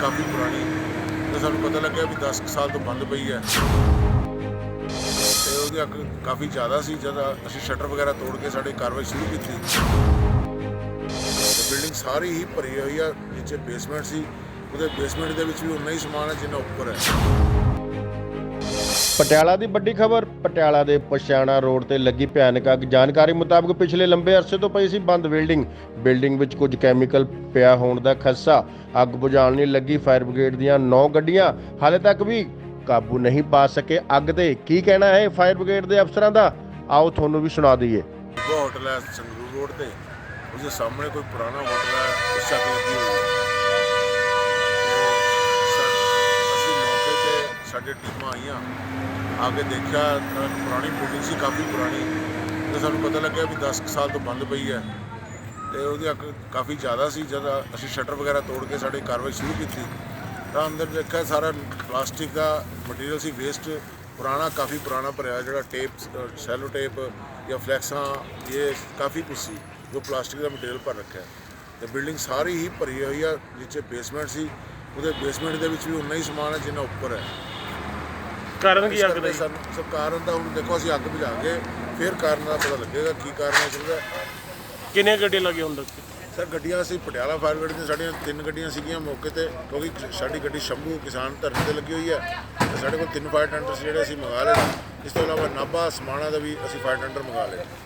ਕਾਫੀ ਪੁਰਾਣੀ ਤੇ ਸਾਨੂੰ ਪਤਾ ਲੱਗਿਆ ਵੀ 10 ਕੁ ਸਾਲ ਤੋਂ ਬੰਦ ਪਈ ਹੈ। ਤੇ ਉਹਦੀ ਅੱਗ ਕਾਫੀ ਜ਼ਿਆਦਾ ਸੀ, ਜਦ ਅਸੀਂ ਸ਼ਟਰ ਵਗੈਰਾ ਤੋੜ ਕੇ ਸਾਡੀ ਕਾਰਵਾਈ ਸ਼ੁਰੂ ਕੀਤੀ। ਬਿਲਡਿੰਗ ਸਾਰੀ ਹੀ ਭਰੀ ਹੋਈ ਆ, ਨੀਚੇ ਬੇਸਮੈਂਟ ਸੀ। ਉਹਦੇ ਬੇਸਮੈਂਟ ਦੇ ਵਿੱਚ ਵੀ ਉਨਾ ਹੀ ਸਮਾਨ ਹੈ ਜਿੰਨਾ ਉੱਪਰ ਹੈ। ਪਟਿਆਲਾ ਦੀ ਵੱਡੀ ਖਬਰ, ਪਟਿਆਲਾ ਦੇ ਪਛਾਣਾ ਰੋਡ ਤੇ ਲੱਗੀ ਭਿਆਨਕ ਅੱਗ। ਜਾਣਕਾਰੀ ਮੁਤਾਬਕ ਪਿਛਲੇ ਲੰਬੇ ਅਰਸੇ ਤੋਂ ਪਈ ਸੀ ਬੰਦ ਬਿਲਡਿੰਗ। ਬਿਲਡਿੰਗ ਵਿੱਚ ਕੁਝ ਕੈਮੀਕਲ ਪਿਆ ਹੋਣ ਦਾ ਖਦਸ਼ਾ ਅੱਗ ਬੁਝਾਉਣ ਲਈ ਲੱਗੀ ਫਾਇਰ ਬ੍ਰਿਗੇਡ ਦੀਆਂ 9 ਗੱਡੀਆਂ ਹਾਲੇ ਤੱਕ ਵੀ ਕਾਬੂ ਨਹੀਂ ਪਾ ਸਕੇ। ਅੱਗ ਤੇ ਕੀ ਕਹਿਣਾ ਹੈ ਫਾਇਰ ਬ੍ਰਿਗੇਡ ਦੇ ਅਫਸਰਾਂ ਦਾ? ਆਓ ਤੁਹਾਨੂੰ ਵੀ ਸੁਣਾ ਦਈਏ। ਹੋਟਲ ਹੈ ਸੰਗਰੂਰ ਰੋਡ ਤੇ। ਉਹਦੇ ਸਾਹਮਣੇ ਕੋਈ ਪੁਰਾਣਾ ਹੋਟਲ ਹੈ, ਉਸ ਛੱਤ ਲੱਗੀ ਹੋਈ ਹੈ ਤੇ ਸਾ- ਅਸੀਂ ਮੌਕੇ ਤੇ ਸਾਡੇ ਟੀਮਾਂ ਆਈਆਂ, ਆ ਕੇ ਦੇਖਿਆ ਪੁਰਾਣੀ ਬਿਲਡਿੰਗ ਸੀ, ਕਾਫੀ ਪੁਰਾਣੀ। ਤੇ ਸਾਨੂੰ ਪਤਾ ਲੱਗਿਆ ਵੀ 10 ਕੁ ਸਾਲ ਤੋਂ ਬੰਦ ਪਈ ਹੈ। ਤੇ ਉਹਦੀ ਅੱਗ ਕਾਫੀ ਜ਼ਿਆਦਾ ਸੀ, ਜਦ ਅਸੀਂ ਸ਼ਟਰ ਵਗੈਰਾ ਤੋੜ ਕੇ ਸਾਡੀ ਕਾਰਵਾਈ ਸ਼ੁਰੂ ਕੀਤੀ, ਤਾਂ ਅੰਦਰ ਦੇਖਿਆ ਸਾਰਾ ਪਲਾਸਟਿਕ ਦਾ ਮਟੀਰੀਅਲ ਸੀ ਵੇਸਟ ਪੁਰਾਣਾ, ਕਾਫੀ ਪੁਰਾਣਾ ਭਰਿਆ ਜਿਹੜਾ ਟੇਪ ਸੈਲੋ ਟੇਪ ਜਾਂ ਫਲੈਕਸਾਂ ਇਹ ਕਾਫੀ ਕੁਛ ਸੀ, ਜੋ ਪਲਾਸਟਿਕ ਦਾ ਮਟੀਰੀਅਲ ਭਰ ਰੱਖਿਆ। ਤੇ ਬਿਲਡਿੰਗ ਸਾਰੀ ਹੀ ਭਰੀ ਹੋਈ ਆ ਨੀਚੇ ਬੇਸਮੈਂਟ ਸੀ, ਉਹਦੇ ਬੇਸਮੈਂਟ ਦੇ ਵਿੱਚ ਵੀ ਉਨਾ ਹੀ ਸਮਾਨ ਹੈ, ਜਿੰਨਾ ਉੱਪਰ ਹੈ। ਕਾਰਨ ਕੀ ਅੱਗ ਦਾ? ਸਾਨੂੰ ਸਭ ਕਾਰਨ ਤਾਂ ਹੁਣ ਦੇਖੋ ਅਸੀਂ ਅੱਗ ਬੁਝਾ ਕੇ ਫਿਰ ਕਾਰਨ ਦਾ ਪਤਾ ਲੱਗੇਗਾ ਕੀ ਕਾਰਨ ਹੈ ਇਸਦਾ ਕਿੰਨੀਆਂ ਗੱਡੀਆਂ ਲੱਗੀਆਂ ਹੁਣ ਤੱਕ ਸਰ ਗੱਡੀਆਂ ਅਸੀਂ ਪਟਿਆਲਾ ਫਾਇਰ ਬ੍ਰਿਗੇਡ ਦੀਆਂ ਸਾਡੀਆਂ ਤਿੰਨ ਗੱਡੀਆਂ ਸੀਗੀਆਂ ਮੌਕੇ ਤੇ ਕਿਉਂਕਿ ਸਾਡੀ ਗੱਡੀ ਸ਼ੰਭੂ ਕਿਸਾਨ ਧਰਨੇ ਤੇ ਲੱਗੀ ਹੋਈ ਹੈ ਤੇ ਸਾਡੇ ਕੋਲ ਤਿੰਨ ਫਾਇਰ ਟੈਂਡਰਸ ਜਿਹੜੇ ਅਸੀਂ ਮੰਗਾ ਲਏ। ਇਸ ਤੋਂ ਇਲਾਵਾ ਨਾਭਾ ਸਮਾਣਾ ਦਾ ਵੀ ਅਸੀਂ ਫਾਇਰ ਟੈਂਡਰ ਮੰਗਾ ਲਏ